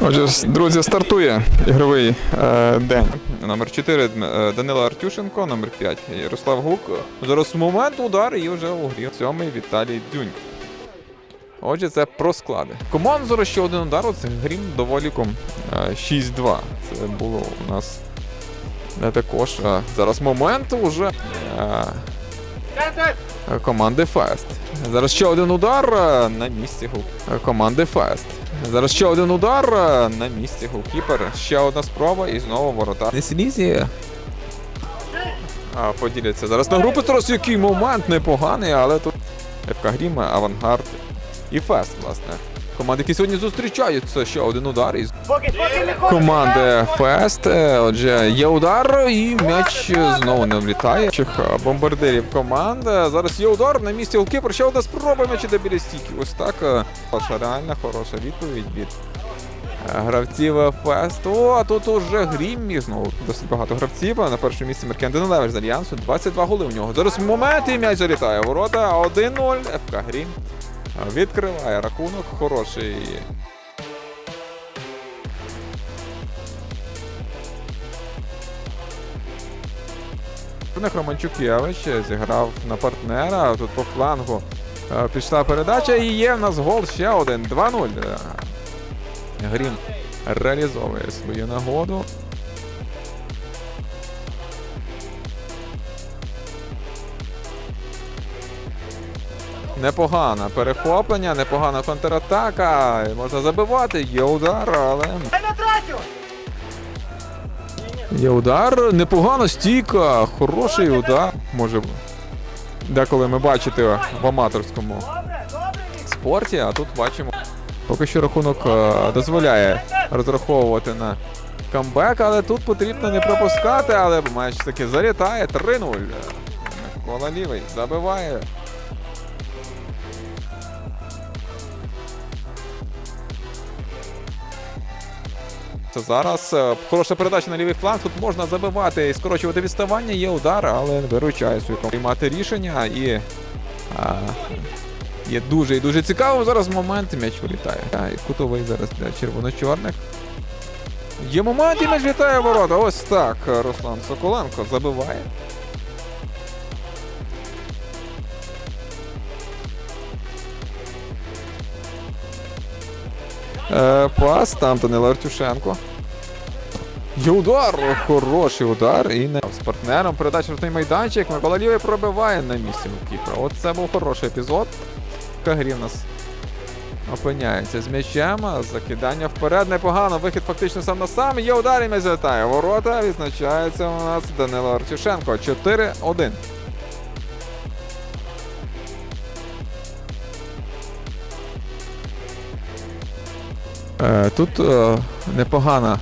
Отже, друзі, стартує ігровий е, день. Номер 4 Данило Артюшенко, номер 5 Ярослав Гук. Зараз момент удар і вже у грі. Сьомий Віталій Дзюнь. Отже, це про склади. Команд зараз ще один удар. Це грім доволіком е, 6-2. Це було у нас не також. е, Зараз момент уже. е, е, Команди Фест. Зараз ще один удар е, на місці гол. е, Команди Фест. Зараз ще один удар е, на місці голкіпер. Ще одна спроба і знову ворота. Не слізі. А, поділяться. Зараз на групи зараз який момент непоганий, але тут ФК Грім, Авангард і Фест, власне. Команди, які сьогодні зустрічаються. Ще один удар із команди Фест. Е, Отже, є удар, і м'яч знову не влітає. Е, бомбардирів команд. Е, Зараз є удар на місці голкіпер. Ще одна спроба м'яч іде біля стійки. Ось так. е, Хороша, реальна хороша відповідь від е, гравців Фест. О, а тут уже грім і знову досить багато гравців. На першому місці Меркен Денелевич з Альянсу. 22 голи у нього. Зараз момент і м'яч залітає. Ворота 1-0. ФК Грім. Відкриває рахунок. Хороший Романчукевич зіграв на партнера. Тут по флангу е, пішла передача. І є в нас гол ще один. 2-0. Е, Грім реалізовує свою нагоду. Непогане перехоплення, непогана контратака. Можна забивати, є удар, але. Є удар, непогана стійка, хороший удар. Може деколи ми бачите в аматорському спорті, а тут бачимо. Поки що рахунок е, дозволяє розраховувати на камбек, але тут потрібно не пропускати, але матч таки залітає 3-0. Микола лівий забиває. Зараз е, хороша передача на лівий фланг. Тут можна забивати і скорочувати відставання. Є удар, але виручає свою команду. приймати рішення і. А, є дуже і дуже цікавим зараз момент. М'яч вилітає. І кутовий зараз для червоно-чорних. Є момент і м'яч вітає ворота. Ось так. Руслан Соколенко забиває. Е, пас, там Данило Артюшенко. Є удар! Хороший удар. І не з партнером. Передача той майданчик. Микола Лівий пробиває на місці Кіпра. От це був хороший епізод. Кагрі в нас опиняється з м'ячем. Закидання вперед непогано. Вихід фактично сам на сам. Є удар і м'яч залітає. Ворота відзначається у нас Данило Артюшенко. 4-1. Тут е, непогана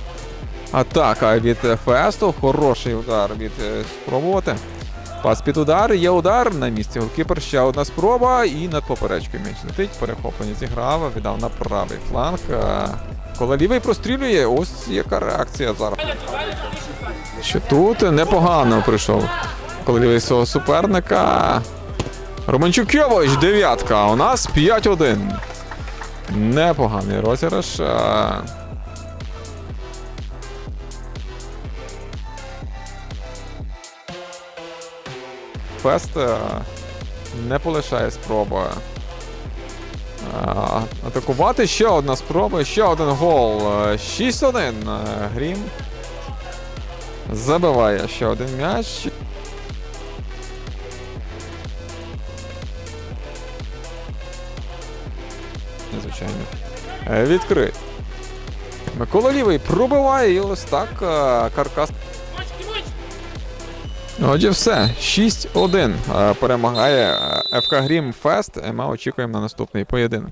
атака від е, Фесту. Хороший удар від е, спробувати. Пас під удар, є удар на місці голкіпер. Ще одна спроба і над поперечкою м'яч летить. Перехоплення зіграв, віддав на правий фланг. Е, Коли лівий прострілює, ось яка реакція зараз. Що тут непогано прийшов. Коли лівий свого суперника. Романчукевич, дев'ятка. а У нас 5-1. Непоганий розіграш. Фест е, не полишає спроби. е, Атакувати ще одна спроба, ще один гол. Е, 6-1. Е, Грім. Забиває ще один м'яч. Незвичайно. звичайно. Відкрит. Микола Лівий пробиває і ось так е, каркас. Отже, все. 6-1 е, перемагає е, ФК Грім Фест. Е, Ми очікуємо на наступний поєдинок.